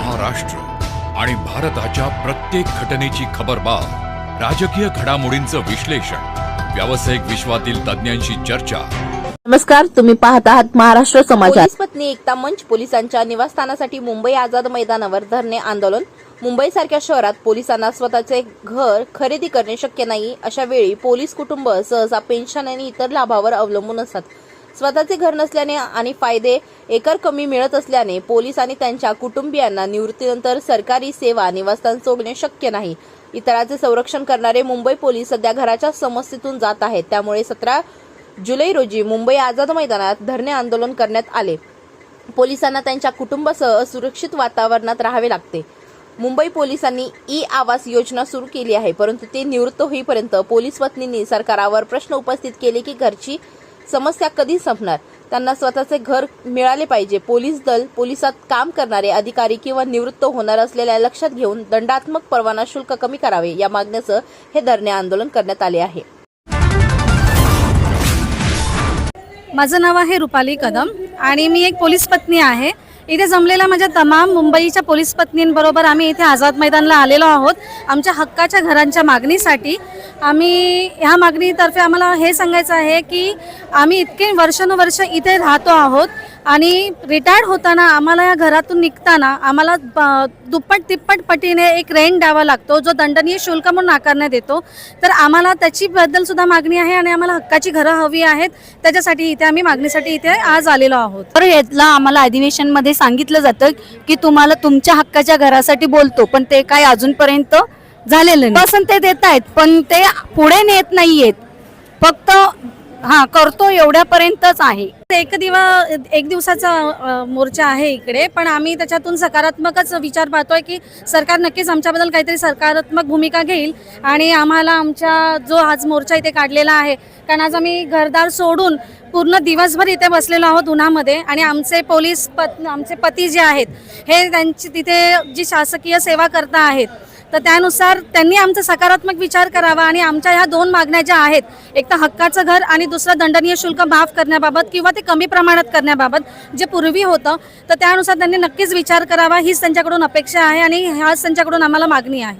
महाराष्ट्र आणि भारताच्या प्रत्येक घटनेची खबरबार राजकीय घडामोडींचं विश्लेषण व्यावसायिक विश्वातील तज्ज्ञांशी चर्चा. नमस्कार तुम्ही पाहत आहात महाराष्ट्र समाचार. पोलीस पत्नी एकता मंच पोलिसांच्या निवासस्थानासाठी मुंबई आझाद मैदानावर धरणे आंदोलन. मुंबईसारख्या शहरात पोलिसांना स्वतःचे घर खरेदी करणे शक्य नाही. अशा वेळी पोलीस कुटुंब सहसा पेन्शन आणि इतर लाभावर अवलंबून असतात. स्वतःचे घर नसल्याने आणि फायदे एकर कमी मिळत असल्याने पोलीस आणि त्यांच्या कुटुंबियांना निवृत्तीनंतर सरकारी सेवा निवासस्थान सोडणे शक्य नाही. इतरांचे संरक्षण करणारे मुंबई पोलीस सध्या घराच्या समस्येतून जात आहेत. त्यामुळे सतरा जुलै रोजी मुंबई आझाद मैदानात धरणे आंदोलन करण्यात आले. पोलिसांना त्यांच्या कुटुंबासह असुरक्षित वातावरणात राहावे लागते. मुंबई पोलिसांनी ई आवास योजना सुरू केली आहे परंतु ते निवृत्त होईपर्यंत पोलीस पत्नींनी सरकारावर प्रश्न उपस्थित केले की घरची समस्या कधी संपणार? त्यांना स्वतःचे घर मिळाले पाहिजे. पोलीस दल पोलिसात काम करणारे अधिकारी किंवा निवृत्त होणार असलेल्या लक्षात घेऊन दंडात्मक परवाना शुल्क कमी करावे या मागणीचं हे धरणे आंदोलन करण्यात आले आहे. माझं नाव आहे रुपाली कदम आणि मी एक पोलीस पत्नी आहे. इथे जमलेल्या माझ्या तमाम मुंबईच्या पोलीस पत्नींबरोबर आम्ही इथे आझाद मैदानला आलेलो आहोत. आमच्या हक्काच्या घरांच्या मागणीसाठी आम्ही ह्या मागणीतर्फे आम्हाला हे सांगायचं आहे की आम्ही इतके वर्षानुवर्ष इथे राहतो आहोत आणि रिटायर्ड होताना आम्हाला या घरातून निघताना आम्हाला दुप्पट तिप्पट पटीने एक रेंट द्यावा लागतो जो दंडनीय शुल्क म्हणून आकारण्यात येतो. तर आम्हाला त्याचीबद्दल सुद्धा मागणी आहे आणि आम्हाला हक्काची घरं हवी आहेत. त्याच्यासाठी इथे आम्ही मागणीसाठी इथे आज आलेलो आहोत. तर यातला आम्हाला अधिवेशनमध्ये सांगितलं जातं की तुम्हाला तुमच्या हक्काच्या घरासाठी बोलतो पण ते काय अजूनपर्यंत झालेलं नाही. ते देत आहेत पण ते पुढे नेत नाहीयेत. फक्त हा करतो एवढ्यापर्यंतच आहे. एक दिवा एक दिवसाचा अ, मोर्चा आहे इकडे पण आम्ही त्याच्यातून सकारात्मकच विचार पाहतोय की सरकार नक्कीच आमच्याबद्दल काहीतरी सकारात्मक भूमिका घेईल आणि आम्हाला आमच्या जो आज मोर्चा इथे काढलेला आहे कारण आज आम्ही घरदार सोडून पूर्ण दिवसभर इथे बसलेलो आहोत उन्हामध्ये आणि आमचे पोलीस पत आमचे पती जे आहेत हे त्यांची तिथे जी शासकीय सेवा करता आहेत तर त्यानुसार त्यांनी आमचा सकारात्मक विचार करावा आणि आमच्या ह्या दोन मागण्या ज्या आहेत एक तर हक्काचं घर आणि दुसरं दंडनीय शुल्क माफ करण्याबाबत किंवा ते कमी प्रमाणात करण्याबाबत जे पूर्वी होतं तर त्यानुसार त्यांनी नक्कीच विचार करावा हीच त्यांच्याकडून अपेक्षा आहे आणि ह्याच त्यांच्याकडून आम्हाला मागणी आहे.